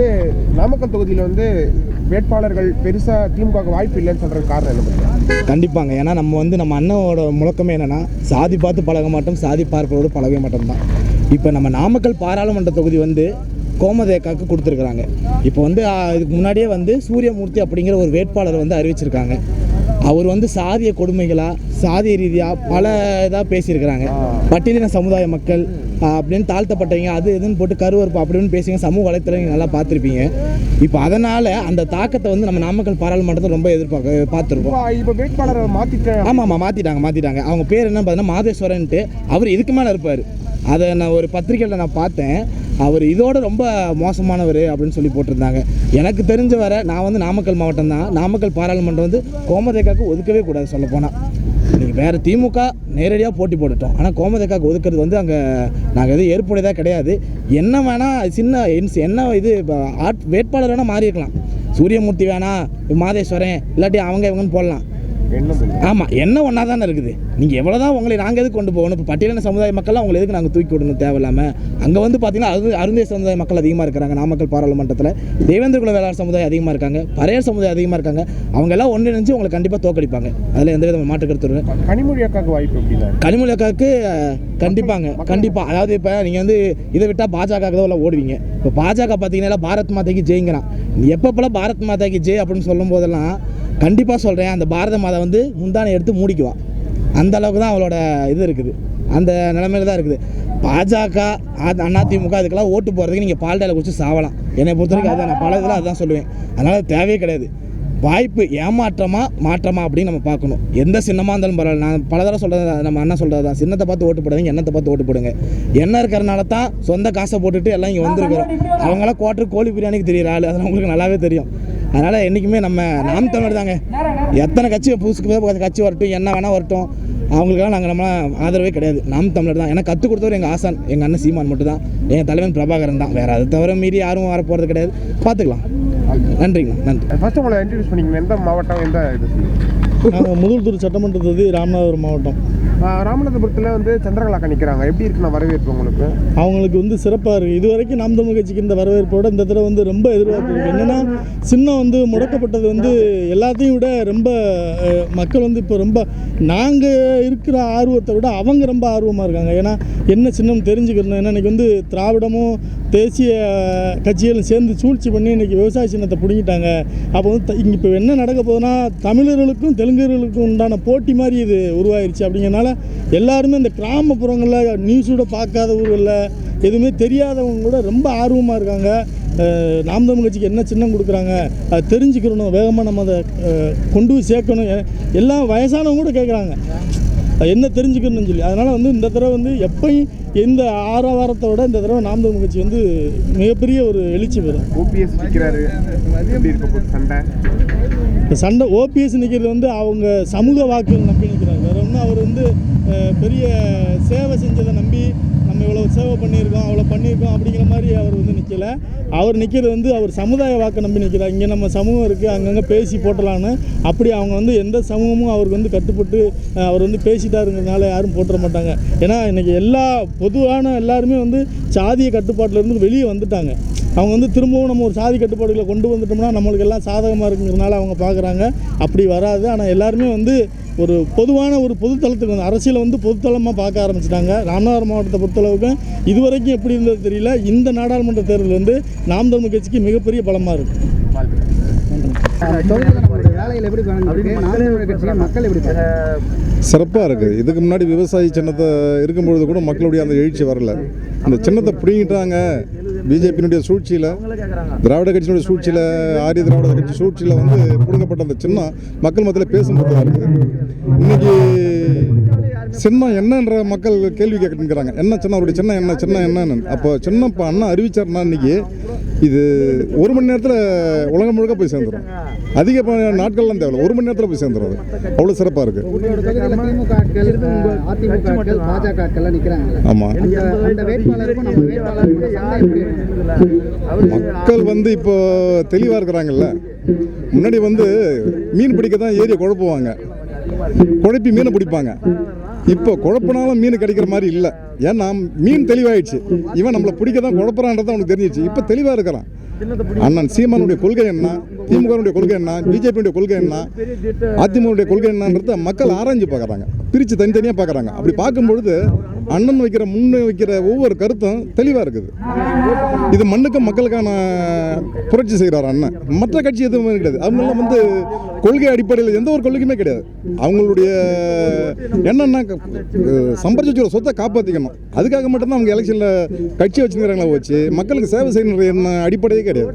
வந்து நாமக்கல் தொகுதியில் வந்து வேட்பாளர்கள் பெருசாக திமுக வாய்ப்பு இல்லைன்னு சொல்கிற காரணம் என்ன பண்ணுறாங்க கண்டிப்பாங்க. ஏன்னா நம்ம வந்து நம்ம அண்ணனோட முழக்கமே என்னென்னா சாதி பார்த்து பழக மாட்டோம் சாதி பார்ப்பதோடு பழக மாட்டோம் தான் இப்போ நம்ம நாமக்கல் பாராளுமன்ற தொகுதி வந்து கோமதேக்காக்கு கொடுத்துருக்குறாங்க. இப்போ வந்து இதுக்கு முன்னாடியே வந்து சூரியமூர்த்தி அப்படிங்கிற ஒரு வேட்பாளர் வந்து அறிவிச்சிருக்காங்க. அவர் வந்து சாதிய கொடுமைகளாக சாதிய ரீதியாக பல இதாக பேசியிருக்கிறாங்க. பட்டியலின சமுதாய மக்கள் அப்படின்னு தாழ்த்தப்பட்டவங்க அது இதுன்னு போட்டு கருவறுப்பு அப்படின்னு பேசிங்க சமூக வலைத்தளம் நல்லா பார்த்துருப்பீங்க. இப்போ அதனால் அந்த தாக்கத்தை வந்து நம்ம நாமக்கல் பாராளுமன்றத்தை ரொம்ப எதிர்பார்க்க பார்த்துருக்கோம். இப்போ வேட்பாளரை மாற்றிட்டேன் ஆமாம் ஆமாம் மாற்றிட்டாங்க மாற்றிட்டாங்க அவங்க பேர் என்ன பார்த்தீங்கன்னா மாதேஸ்வரன்ட்டு. அவர் இதுக்கு மேலே இருப்பார். அதை நான் ஒரு பத்திரிக்கையில் நான் பார்த்தேன். அவர் இதோட ரொம்ப மோசமானவர் அப்படின்னு சொல்லி போட்டிருந்தாங்க. எனக்கு தெரிஞ்ச வரை நான் வந்து நாமக்கல் மாவட்டம் தான். நாமக்கல் பாராளுமன்றம் வந்து கோமதேக்காக்கு ஒதுக்கவே கூடாது சொல்ல போனால் நீங்கள் வேறு திமுக நேரடியாக போட்டி போட்டுட்டோம். ஆனால் கோமதேக்காக்கு ஒதுக்கிறது வந்து அங்கே நாங்கள் எதுவும் ஏற்புடையதாக கிடையாது. என்ன வேணால் சின்ன இன்ஸ்- என்ன இது இப்போ ஆட் வேட்பாளர் வேணால் மாறியிருக்கலாம். சூரியமூர்த்தி வேணாம் மாதேஸ்வரன் இல்லாட்டி அவங்க இவங்கன்னு போடலாம். ஆமாம் என்ன ஒன்றா தானே இருக்குது. நீங்கள் எவ்வளோ தான் உங்களை நாங்கள் எதுக்கு கொண்டு போகணும்? இப்போ பட்டியலின சமுதாய மக்கள்லாம் உங்களை எதுக்கு நாங்கள் தூக்கி விடணும் தேவையில்லாமல் அங்கே வந்து பார்த்தீங்கன்னா அரு அருந்தே சமுதாய மக்கள் அதிகமாக இருக்கிறாங்க. நாமக்கல் பாராளுமன்றத்தில் தேவேந்திர குல வேளாண் சமுதாயம் அதிகமாக இருக்காங்க. பறையர் சமுதாயம் அதிகமாக இருக்காங்க. அவங்க எல்லாம் ஒன்றிணைஞ்சு உங்களை கண்டிப்பாக தோக்கடிப்பாங்க அதில் எந்த வித மாற்று கருத்து. கனிமொழி அக்காவுக்கு வாய்ப்பு கனிமொழி அக்காவுக்கு கண்டிப்பாங்க. கண்டிப்பாக அதாவது இப்போ நீங்கள் வந்து இதை விட்டால் பாஜக தான் ஓடுவீங்க. இப்போ பாஜக பார்த்தீங்கன்னா பாரத் மாதாக்கு ஜெயிங்கிறான். எப்பப்பெல்லாம் பாரத் மாதாக்கு ஜெய் அப்படின்னு சொல்லும் போதெல்லாம் கண்டிப்பாக சொல்கிறேன் அந்த பாரத மாதா வந்து முந்தானை எடுத்து மூடிக்குவா. அந்த அளவுக்கு தான் அவளோட இது இருக்குது. அந்த நிலைமையில தான் இருக்குது. பாஜக அதிமுக அதுக்கெல்லாம் ஓட்டு போகிறதுக்கு நீங்கள் பால்டாயில் குடிச்சு சாவலாம். என்னை பொறுத்த வரைக்கும் அதுதான் நான் பல இதில் அதுதான் சொல்லுவேன். அதனால் தேவையே கிடையாது. வாய்ப்பு ஏமாற்றமா மாற்றமா அப்படின்னு நம்ம பார்க்கணும். எந்த சின்னமாக இருந்தாலும் பரவாயில்ல. நான் பல தடவை சொல்கிறது நம்ம அண்ணன் சொல்கிறது தான். சின்னத்தை பார்த்து ஓட்டு போடாதீங்க எண்ணத்தை பார்த்து ஓட்டு போடுங்க. எண்ணெய் இருக்கிறனால தான் சொந்த காசை போட்டுட்டு எல்லாம் இங்கே வந்திருக்கிறோம். அவங்களாம் கோட்டர் கோழி பிரியாணிக்கு தெரியுற ஆள். அதெல்லாம் உங்களுக்கு நல்லாவே தெரியும். அதனால் என்றைக்குமே நம்ம நாம் தமிழர் தாங்க எத்தனை கட்சி புதுசு புதுசு கட்சி வரட்டும் என்ன வேணால் வரட்டும். அவங்களுக்கெல்லாம் நாங்கள் நம்ம ஆதரவே கிடையாது. நாம் தமிழர் தான் எனக்கு கற்றுக் கொடுத்தவர் எங்கள் ஆசான் எங்கள் அண்ணன் சீமான் மட்டும் தான் என் தலைவன் பிரபாகரன் தான். வேறு அதை தவிர மீறி யாரும் வர போகிறது கிடையாது. பார்த்துக்கலாம். நன்றிங்கண்ணா நன்றி. ஃபர்ஸ்ட் உங்களை இன்ட்ரடியூஸ் பண்ணிக்கணும் எந்த மாவட்டம் எந்த இது நாங்கள் முதல்தூர் சட்டமன்ற தொகுதி ராமநாதபுரம் மாவட்டம். ராமநாதபுரத்தில் வந்து சந்திரகலாக்கா நிற்கிறாங்க எப்படி இருக்குண்ணா வரவேற்பு உங்களுக்கு? அவங்களுக்கு வந்து சிறப்பாக இருக்குது இது வரைக்கும் நாம் தமிழ் கட்சிக்கு இந்த வரவேற்போட இந்த தடவை வந்து ரொம்ப எதிர்பார்த்துருக்கு. என்னென்னா சின்னம் வந்து முடக்கப்பட்டது வந்து எல்லாத்தையும் விட ரொம்ப மக்கள் வந்து இப்போ ரொம்ப நாங்கள் இருக்கிற ஆர்வத்தை விட அவங்க ரொம்ப ஆர்வமாக இருக்காங்க. ஏன்னா என்ன சின்னம் தெரிஞ்சுக்கணும் ஏன்னா இன்றைக்கி வந்து திராவிடமும் தேசிய கட்சிகளும் சேர்ந்து சூழ்ச்சி பண்ணி இன்றைக்கி விவசாய சின்னத்தை பிடுங்கிட்டாங்க. அப்போ வந்து இங்கே இப்போ என்ன நடக்க போகுதுன்னா தமிழர்களுக்கும் தெலுங்கர்களுக்கும் உண்டான போட்டி மாதிரி இது உருவாயிருச்சு. அப்படிங்கிறனால எல்லாருமே இந்த கிராமப்புறங்களில் நியூஸோட பார்க்காத ஊர்களில் எதுவுமே தெரியாதவங்க கூட ரொம்ப ஆர்வமாக இருக்காங்க. நாம் தமிழ் கட்சிக்கு என்ன சின்னம் கொடுக்குறாங்க அதை தெரிஞ்சுக்கிறணும் வேகமாக நம்ம அதை கொண்டு போய் சேர்க்கணும். எல்லாம் வயசானவங்க கூட கேட்குறாங்க என்ன தெரிஞ்சுக்கணும்னு சொல்லி. அதனால் வந்து இந்த தடவை வந்து எப்பயும் எந்த ஆரவாரத்தை விட இந்த தடவை நாம் தமிழ் கட்சி வந்து மிகப்பெரிய ஒரு எழுச்சி பெறும். ஓபிஎஸ் நிற்கிறாரு சண்டை? இந்த சண்டை ஓபிஎஸ் நிற்கிறது வந்து அவங்க சமூக வாக்குகள் நம்பி நிற்கிறாங்க அவர் வந்து பெரிய சேவை செஞ்சதை நம்பி நம்ம இவ்வளோ சேவை பண்ணியிருக்கோம் அவ்வளோ பண்ணியிருக்கோம் அப்படிங்கிற மாதிரி அவர் வந்து நிற்கலை அவர் நிற்கிறது வந்து அவர் சமுதாய வாக்கை நம்பி நிற்கிறார் இங்கே நம்ம சமூகம் இருக்குது அங்கங்கே பேசி போட்டலான்னு. அப்படி அவங்க வந்து எந்த சமூகமும் அவருக்கு வந்து கட்டுப்பட்டு அவர் வந்து பேசிட்டாருங்கிறதுனால யாரும் போட்டுற மாட்டாங்க. ஏன்னா இன்றைக்கி எல்லா பொதுவான எல்லாருமே வந்து சாதிய கட்டுப்பாட்டிலேருந்து வெளியே வந்துட்டாங்க. அவங்க வந்து திரும்பவும் நம்ம ஒரு சாதி கட்டுப்பாடுகளை கொண்டு வந்துட்டோம்னா நம்மளுக்கு எல்லாம் சாதகமாக இருக்குங்கிறனால அவங்க பார்க்குறாங்க அப்படி வராது. ஆனால் எல்லாருமே வந்து ஒரு பொதுவான ஒரு பொதுத்தளத்துக்கு வந்து அரசியலை வந்து பொதுத்தளமாக பார்க்க ஆரம்பிச்சிட்டாங்க. ராமநாதபுரம் மாவட்டத்தை பொறுத்தளவுக்கு இதுவரைக்கும் எப்படி இருந்தது தெரியல. இந்த நாடாளுமன்ற தேர்தல் வந்து நாம் தமிழ் கட்சிக்கு மிகப்பெரிய பலமாக இருக்குது சிறப்பாக இருக்குது இதுக்கு முன்னாடி விவசாயி சின்னத்தை இருக்கும்பொழுது கூட மக்களுடைய அந்த எழுச்சி வரல. இந்த சின்னத்தை பிடிங்கிட்டாங்க. பிஜேபியினுடைய சூழ்ச்சியில் திராவிட கட்சியினுடைய சூழ்ச்சியில் ஆரிய திராவிட கட்சி சூழ்ச்சியில் வந்து பிடுங்கப்பட்ட அந்த சின்னம் மக்கள் மத்தியில் பேசும்போது இருக்குது. இன்னைக்கு சின்னம் என்னன்ற மக்கள் கேள்வி கேட்குறாங்க என்ன சின்னம் அவருடைய சின்னம் என்ன சின்னம் என்னன்னு. அப்போ சின்னம் இப்போ அண்ணா அறிவிச்சார்னா இன்னைக்கு இது ஒரு மணி நேரத்தில் உலகம் முழுக்க போய் சேர்ந்துடும் அதிக ப- நாட்கள்லாம் தேவையில்ல. ஒரு மணி நேரத்தில் போய் சேர்ந்துடும் அவ்வளோ சிறப்பாக இருக்குது ஆமாம் மக்கள் வந்து இப்போ தெளிவாக இருக்கிறாங்கல்ல. முன்னாடி வந்து மீன் பிடிக்க தான் ஏரியை குழப்புவாங்க. குழப்பி மீனை பிடிப்பாங்க. இப்போ குழப்பினாலும் மீன் கிடைக்கிற மாதிரி இல்லை. ஏன்னா மீன் தெளிவாயிடுச்சு. இவன் நம்மளை பிடிக்க தான் குழப்பறான்றது அவனுக்கு தெரிஞ்சிச்சு. இப்போ தெளிவாக இருக்கிறான். அண்ணன் சீமானுடைய கொள்கை என்ன? திமுகனுடைய கொள்கை என்ன? பிஜேபியுடைய கொள்கை என்ன? அதிமுகவுடைய கொள்கை என்னன்றத மக்கள் ஆராய்ஞ்சு பார்க்குறாங்க பிரித்து தனித்தனியாக பார்க்குறாங்க அப்படி பார்க்கும்பொழுது அண்ணன் வைக்கிற முன்ன வைக்கிற ஒவ்வொரு கருத்தும் தெளிவாக இருக்குது. இது மண்ணுக்கு மக்களுக்கான புரட்சி செய்கிறார் அண்ணன். மற்ற கட்சி எதுவுமே கிடையாது. அவங்களாம் வந்து கொள்கை அடிப்படையில் எந்த ஒரு கொள்கையுமே கிடையாது. அவங்களுடைய என்னன்னா அஹ், ஒரு சொத்தை காப்பாற்றிக்கணும் அதுக்காக மட்டும்தான் அவங்க எலெக்ஷனில் கட்சி வச்சுருக்கிறாங்களா வச்சு மக்களுக்கு சேவை செய்யணுன்ற என்ன அடிப்படையே கிடையாது.